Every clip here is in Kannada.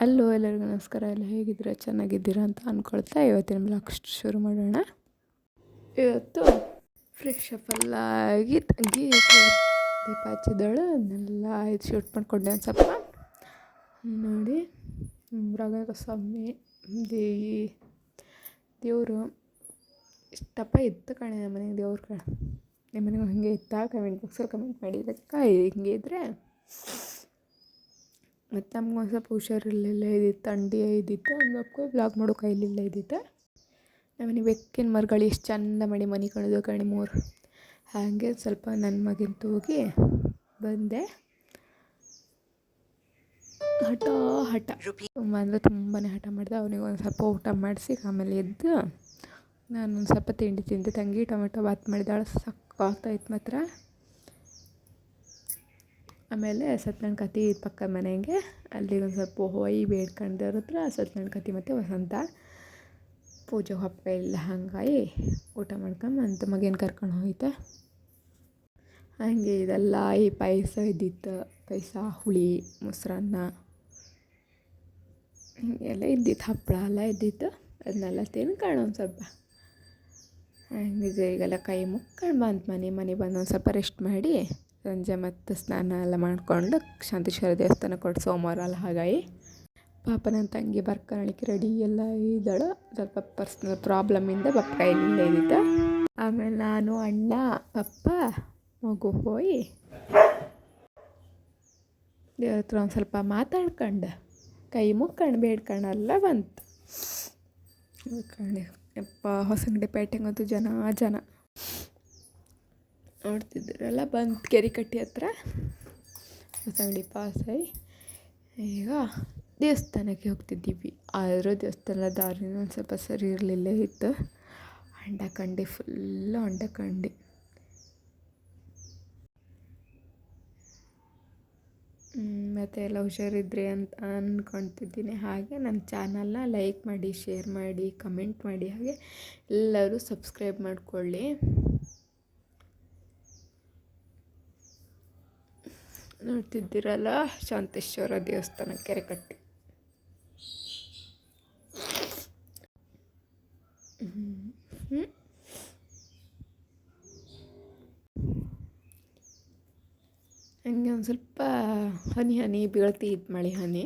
ಅಲ್ಲೋ, ಎಲ್ಲರಿಗೂ ನಮಸ್ಕಾರ. ಎಲ್ಲ ಹೇಗಿದ್ದೀರಾ? ಚೆನ್ನಾಗಿದ್ದೀರಾ ಅಂತ ಅಂದ್ಕೊಳ್ತಾ ಇವತ್ತಿನ ಬ್ಲಾಗ್ ಶುರು ಮಾಡೋಣ. ಇವತ್ತು ಫ್ರೆಶ್ ಅಪ್ ತಂಗಿ ದೀಪ ಹಚ್ಚಿದಳು ಅದನ್ನೆಲ್ಲ ಇದು ಶೂಟ್ ಮಾಡಿಕೊಂಡೆ ಒಂದು ಸ್ವಲ್ಪ ನೋಡಿ ರಾಘವೇಂದ್ರ ಸ್ವಾಮಿ ದೇವಿ ದೇವರು ಇಷ್ಟಪ್ಪ ಇತ್ತು ಕಣೆ ನಮ್ಮ ಮನೆಗೆ, ದೇವ್ರ ಕಣ. ನಿಮ್ಮ ಮನೆಗೂ ಹಾಗೆ ಇತ್ತಾ? ಕಮೆಂಟ್ ಬಾಕ್ಸಲ್ಲಿ ಕಮೆಂಟ್ ಮಾಡಿ. ಹಿಂಗೆ ಇದ್ದರೆ ಮತ್ತು ನಮ್ಗೆ ಒಂದು ಸ್ವಲ್ಪ ಹುಷಾರಿರಲಿಲ್ಲ ಇದ್ದಿತ್ತು ಥಂಡಿ ಇದ್ದಿತ್ತು ಹಂಗಪ್ಪ ಬ್ಲಾಗ್ ಮಾಡೋ ಕೈಲಿಲ್ಲ ಇದ್ದಿತ್ತು ನಮ್ಮನೆ ಬೆಕ್ಕಿನ ಮರಗಳು ಎಷ್ಟು ಚಂದ ಮಾಡಿ ಮನೆ ಕಣದು ಕಣಿ ಮೂರು. ಹಾಗೆ ಸ್ವಲ್ಪ ನನ್ನ ಮಗನ ತೂಗಿ ಬಂದೆ. ಹಠ ಹಠ. ತುಂಬ ಅಂದರೆ ತುಂಬಾ ಹಠ ಮಾಡಿದೆ. ಅವನಿಗೆ ಒಂದು ಸ್ವಲ್ಪ ಊಟ ಮಾಡಿಸಿ, ಆಮೇಲೆ ಎದ್ದು ನಾನು ಒಂದು ಸ್ವಲ್ಪ ತಿಂಡಿ ತಿಂದೆ. ತಂಗಿ ಟೊಮೆಟೊ ಬಾತ್ ಮಾಡಿದಾಳೆ. ಸಕ್ಕತ್ತಾಯ್ತು ಮಾತ್ರ. ಆಮೇಲೆ ಸತ್ಯನಾರಾಯಣ ಕತಿ ಪಕ್ಕ ಮನೆಗೆ, ಅಲ್ಲಿ ಒಂದು ಸ್ವಲ್ಪ ಹೋಯಿ ಬೇಡ್ಕೊಂಡವ್ರ ಹತ್ರ ಸತ್ಯನಾರಾಯಣ ಕತಿ ಮತ್ತು ವಸಂತ. ಪೂಜೆ ಹಬ್ಬ ಇಲ್ಲ ಹಂಗಾಗಿ ಊಟ ಮಾಡ್ಕೊಂಬಂತ ಮಗೇನು ಕರ್ಕೊಂಡು ಹೋಯ್ತೆ. ಹಾಗೆ ಇದೆಲ್ಲ ಈ ಪಾಯಸ ಇದ್ದಿತ್ತು, ಪಾಯಸ, ಹುಳಿ, ಮೊಸರನ್ನ. ಹೀಗೆಲ್ಲ ಇದ್ದಿತ್ತು, ಹಪ್ಪಳ ಎಲ್ಲ ಇದ್ದಿತ್ತು ಅದನ್ನೆಲ್ಲ ತಿನ್ಕೊಂಡು ಒಂದು ಸ್ವಲ್ಪ. ಹಂಗೆ ಈಗೆಲ್ಲ ಕೈ ಮುಕ್ಕೊಂಡು ಬಂತು ಮನೆ ಮನೆ ಬಂದು ಒಂದು ಸ್ವಲ್ಪ ರೆಸ್ಟ್ ಮಾಡಿ. ಸಂಜೆ ಮತ್ತು ಸ್ನಾನ ಎಲ್ಲ ಮಾಡಿಕೊಂಡು ಶಾಂತೇಶ್ವರ ದೇವಸ್ಥಾನ ಕೊಟ್ಟು ಸೋಮವಾರ ಅಲ್ಲ ಹಾಗಾಗಿ ಪಾಪ ನನ್ನ ತಂಗಿ ಬರ್ಕಣಿಕೆ ರೆಡಿ ಎಲ್ಲ ಇದ್ದಾಳು. ಸ್ವಲ್ಪ ಪರ್ಸ್ನಲ್ ಪ್ರಾಬ್ಲಮಿಂದ ಪಪ್ಪ ಕೈಲಿಂದ ಇದ್ದಿತ್ತು ಆಮೇಲೆ ನಾನು, ಅಣ್ಣ ಪಪ್ಪ ಮಗು ಹೋಗಿ ದೇವ್ರ ಹತ್ರ ಒಂದು ಸ್ವಲ್ಪ ಮಾತಾಡ್ಕೊಂಡು. ಕೈ ಮುಕ್ಕೊಂಡು ಬೇಡ್ಕೊಂಡೆಲ್ಲ ಬಂತು. ಯಪ್ಪ, ಹೊಸಂಗಡಿ ಪೇಟೆಗಂತೂ ಜನ ಜನ. ನೋಡ್ತಿದ್ರಲ್ಲ ಬಂತು ಕೆರಿಕಟ್ಟಿ ಹತ್ರ. ಹೊಸಂಗಡಿ ಪಾಸಾಗಿ ಈಗ ದೇವಸ್ಥಾನಕ್ಕೆ ಹೋಗ್ತಿದ್ದೀವಿ. ಆದರೂ ದೇವಸ್ಥಾನ ದಾರಿನೂ ಒಂದು ಸ್ವಲ್ಪ ಸರಿ ಇರಲಿಲ್ಲ ಇತ್ತು. ಹೊಂಡ ಕಂಡಿ ಫುಲ್ಲು ಹೊಂಡ ಕಂಡಿ ಮತ್ತು ಎಲ್ಲ ಹುಷಾರಿದ್ರಿ ಅಂತ ಅಂದ್ಕೊಳ್ತಿದ್ದೀನಿ ಹಾಗೆ ನನ್ನ ಚಾನಲ್ನ ಲೈಕ್ ಮಾಡಿ ಶೇರ್ ಮಾಡಿ ಕಮೆಂಟ್ ಮಾಡಿ, ಹಾಗೆ ಎಲ್ಲರೂ ಸಬ್ಸ್ಕ್ರೈಬ್ ಮಾಡಿಕೊಳ್ಳಿ. ನೋಡ್ತಿದ್ದೀರಲ್ಲ? ಶಾಂತೇಶ್ವರ ದೇವಸ್ಥಾನ ಕೆರೆಕಟ್ಟಿ ಹಂಗೆ ಒಂದು ಸ್ವಲ್ಪ ಹನಿ ಹನಿ ಬೀಳ್ತಿತ್ತು ಮಳೆ ಹನಿ.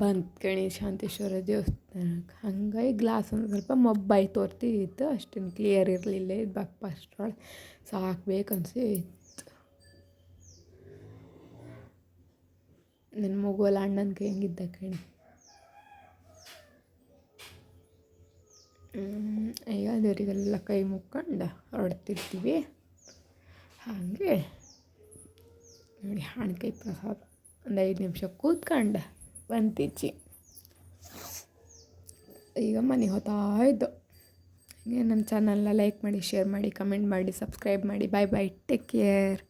ಬಂತ್ ಕಣಿ ಶಾಂತೇಶ್ವರ ದೇವಸ್ಥಾನಕ್ಕೆ ಹಂಗಾಗಿ ಗ್ಲಾಸ್ ಒಂದು ಸ್ವಲ್ಪ ಮೊಬ್ಬಾಯಿ ತೋರ್ತಿತ್ತು. ಅಷ್ಟೇನು ಕ್ಲಿಯರ್ ಇರಲಿಲ್ಲ. ಇದು ಬಪ್ಪ ಅಷ್ಟರೊಳಗೆ ಸಾಕು ಇತ್ತು. ನನ್ನ ಮಗುವಲ್ಲ, ಅಣ್ಣನ ಕೈ ಹೆಂಗಿದ್ದ ಕಣಿ. ಈಗ ದೇವರಿಗೆಲ್ಲ ಕೈ ಮುಕ್ಕೊಂಡು ಹೊರಡ್ತಿರ್ತೀವಿ. ಹಾಗೆ ನೋಡಿ ಕೈ ಪ್ರಸಾದ ಒಂದು ಐದು ನಿಮಿಷ ಕೂತ್ಕೊಂಡು ಬಂತಿಚ್ಚಿ ಈಗ ಮನೆ ಹೋಗ್ತಾ ಇದ್ದು. ಹಾಗೆ ನನ್ನ ಚಾನಲ್ನ ಲೈಕ್ ಮಾಡಿ ಶೇರ್ ಮಾಡಿ ಕಮೆಂಟ್ ಮಾಡಿ ಸಬ್ಸ್ಕ್ರೈಬ್ ಮಾಡಿ. ಬಾಯ್ ಬಾಯ್ ಟೇಕ್ ಕೇರ್